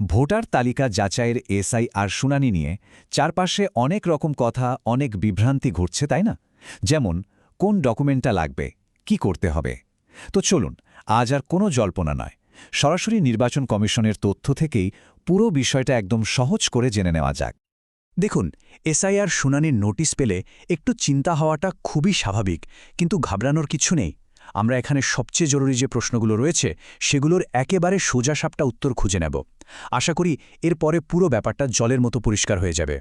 Voter তালিকা যাচাইয়ের SI আর শুনানি নিয়ে চারপাশে অনেক রকম কথা, অনেক বিভ্রান্তি ঘটছে, তাই না? যেমন, কোন ডকুমেন্টটা লাগবে? কি করতে হবে? তো চলুন, আজ আর কোনো জল্পনা নয়। সরাসরি নির্বাচন কমিশনের তথ্য থেকেই পুরো বিষয়টা একদম সহজ করে জেনে নেওয়া যাক। দেখুন, এসআইআর শুনানির নোটিশ পেলে একটু চিন্তা হওয়াটা খুবই স্বাভাবিক, কিন্তু ঘাবড়ানোর কিছু নেই। আমরা এখানে সবচেয়ে জরুরি যে প্রশ্নগুলো রয়েছে, সেগুলোর একেবারে সোজাসাপটা উত্তর খুঁজে নেব। আশা করি এরপরে পুরো ব্যাপারটা জলের মতো পরিষ্কার হয়ে যাবে।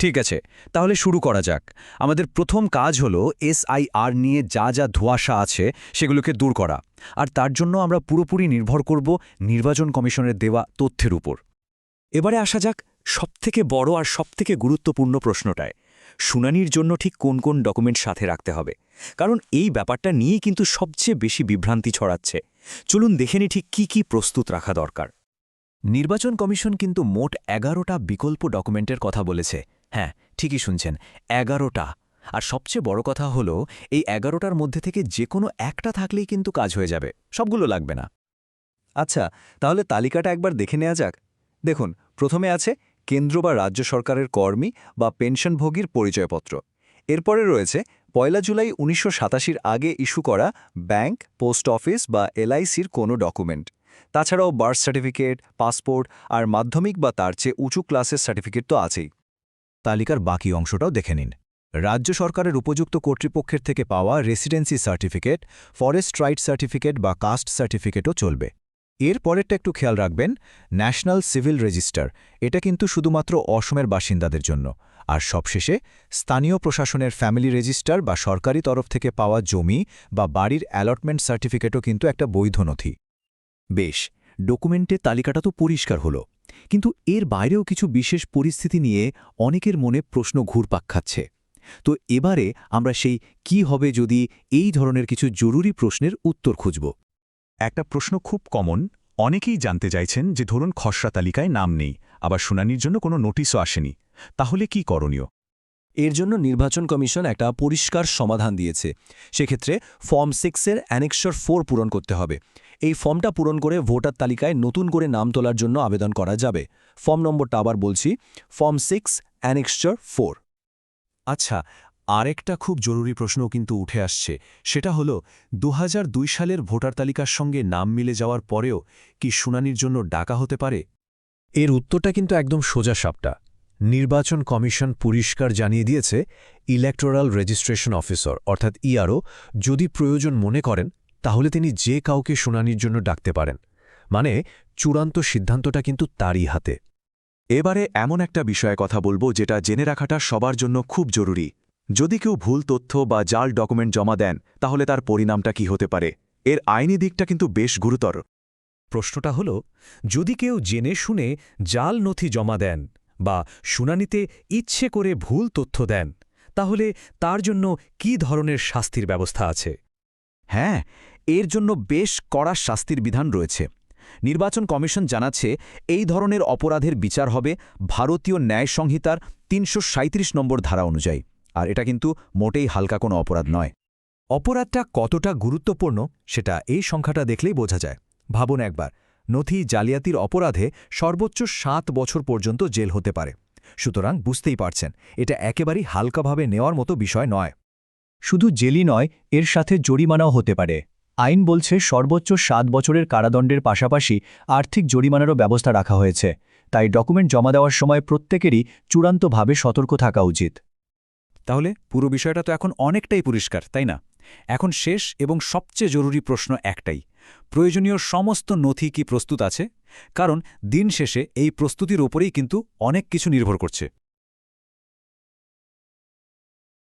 ঠিক আছে, তাহলে শুরু করা যাক। আমাদের প্রথম কাজ হলো এসআইআর নিয়ে যা যা ধোঁয়াশা আছে, সেগুলোকে দূর করা। আর তার জন্য আমরা পুরোপুরি নির্ভর করব নির্বাচন কমিশনের দেওয়া তথ্যের উপর। এবারে আসা যাক সবথেকে বড় আর সবথেকে গুরুত্বপূর্ণ প্রশ্নটায়। শুনানির জন্য ঠিক কোন কোন ডকুমেন্ট সাথে রাখতে হবে। কারণ এই ব্যাপারটা নিয়েই কিন্তু সবচেয়ে বেশি বিভ্রান্তি ছড়াচ্ছে। চলুন দেখে নি ঠিক কী কী প্রস্তুত রাখা দরকার। নির্বাচন কমিশন কিন্তু মোট এগারোটা বিকল্প ডকুমেন্টের কথা বলেছে। হ্যাঁ ঠিকই শুনছেন, এগারোটা। আর সবচেয়ে বড় কথা হলো, এই এগারোটার মধ্যে থেকে যে কোনো একটা থাকলেই কিন্তু কাজ হয়ে যাবে, সবগুলো লাগবে না। আচ্ছা তাহলে তালিকাটা একবার দেখে নেওয়া যাক। দেখুন, প্রথমে আছে কেন্দ্র বা রাজ্য সরকারের কর্মী বা পেনশনভোগীর পরিচয়পত্র। এরপরে রয়েছে, পয়লা জুলাই উনিশশো আগে ইস্যু করা ব্যাংক, পোস্ট অফিস বা এলআইসির কোনো ডকুমেন্ট। তাছাড়াও বার্থ সার্টিফিকেট, পাসপোর্ট আর মাধ্যমিক বা তার চেয়ে উঁচু ক্লাসের সার্টিফিকেট তো আছেই। তালিকার বাকি অংশটাও দেখে নিন। রাজ্য সরকারের উপযুক্ত কর্তৃপক্ষের থেকে পাওয়া residency certificate, forest right certificate বা কাস্ট সার্টিফিকেটও চলবে। এর পরেরটা একটু খেয়াল রাখবেন ন্যাশনাল সিভিল রেজিস্টার এটা কিন্তু শুধুমাত্র অসমের বাসিন্দাদের জন্য। আর সবশেষে, স্থানীয় প্রশাসনের ফ্যামিলি রেজিস্টার বা সরকারি তরফ থেকে পাওয়া জমি বা বাড়ির অ্যালটমেন্ট সার্টিফিকেটও কিন্তু একটা বৈধ নথি। বেশ, ডকুমেন্টের তালিকাটা তো পরিষ্কার হলো। কিন্তু এর বাইরেও কিছু বিশেষ পরিস্থিতি নিয়ে অনেকের মনে প্রশ্ন ঘুরপাক খাচ্ছে। তো এবারে আমরা সেই কি হবে যদি এই ধরনের কিছু জরুরি প্রশ্নের উত্তর খুঁজব। একটা প্রশ্ন খুব কমন। অনেকেই জানতে চাইছেন যে ধরুন খসড়া তালিকায় নাম নেই, আবার শুনানির জন্য কোনো নোটিশও আসেনি। তাহলে কি করণীয়? এর জন্য নির্বাচন কমিশন একটা পরিষ্কার সমাধান দিয়েছে। সেক্ষেত্রে ফর্ম সিক্সের অ্যানেক্সর ফোর পূরণ করতে হবে। এই ফর্মটা পূরণ করে ভোটার তালিকায় নতুন করে নাম তোলার জন্য আবেদন করা যাবে। ফর্ম নম্বরটা আবার বলছি, ফর্ম সিক্স অ্যানেক্সচার ফোর আচ্ছা আরেকটা খুব জরুরি প্রশ্ন কিন্তু উঠে আসছে। সেটা হলো দু সালের ভোটার তালিকার সঙ্গে নাম মিলে যাওয়ার পরেও কি শুনানির জন্য ডাকা হতে পারে? এর উত্তরটা কিন্তু একদম সোজা সাপটা। নির্বাচন কমিশন পরিষ্কার জানিয়ে দিয়েছে, ইলেকটোরাল রেজিস্ট্রেশন অফিসার, অর্থাৎ ইআরও, যদি প্রয়োজন মনে করেন, তাহলে তিনি যে কাউকে শুনানির জন্য ডাকতে পারেন। মানে চূড়ান্ত সিদ্ধান্তটা কিন্তু তারই হাতে। এবারে এমন একটা বিষয়ে কথা বলব যেটা জেনে রাখাটা সবার জন্য খুব জরুরি। যদি কেউ ভুল তথ্য বা জাল ডকুমেন্ট জমা দেন, তাহলে তার পরিণামটা কি হতে পারে? এর আইনি দিকটা কিন্তু বেশ গুরুতর। প্রশ্নটা হল, যদি কেউ জেনে শুনে জাল নথি জমা দেন বা শুনানিতে ইচ্ছে করে ভুল তথ্য দেন, তাহলে তার জন্য কি ধরনের শাস্তির ব্যবস্থা আছে? হ্যাঁ এর জন্য বেশ কড়া শাস্তির বিধান রয়েছে। নির্বাচন কমিশন জানাচ্ছে, এই ধরনের অপরাধের বিচার হবে ভারতীয় ন্যায় সংহিতার তিনশো সাঁইত্রিশ নম্বর ধারা অনুযায়ী। আর এটা কিন্তু মোটেই হালকা কোনো অপরাধ নয়। অপরাধটা কতটা গুরুত্বপূর্ণ সেটা এই সংখ্যাটা দেখলেই বোঝা যায়। ভাবুন একবার, নথি জালিয়াতির অপরাধে সর্বোচ্চ সাত বছর পর্যন্ত জেল হতে পারে। সুতরাং বুঝতেই পারছেন, এটা একেবারেই হালকাভাবে নেওয়ার মতো বিষয় নয়। শুধু জেলই নয়, এর সাথে জরিমানাও হতে পারে। আইন বলছে সর্বোচ্চ সাত বছরের কারাদণ্ডের পাশাপাশি আর্থিক জরিমানারও ব্যবস্থা রাখা হয়েছে। তাই ডকুমেন্ট জমা দেওয়ার সময় প্রত্যেকেরই চূড়ান্তভাবে সতর্ক থাকা উচিত। তাহলে পুরো বিষয়টা তো এখন অনেকটাই পরিষ্কার, তাই না? এখন শেষ এবং সবচেয়ে জরুরি প্রশ্ন একটাই, প্রয়োজনীয় সমস্ত নথি কি প্রস্তুত আছে? কারণ দিন শেষে এই প্রস্তুতির ওপরেই কিন্তু অনেক কিছু নির্ভর করছে।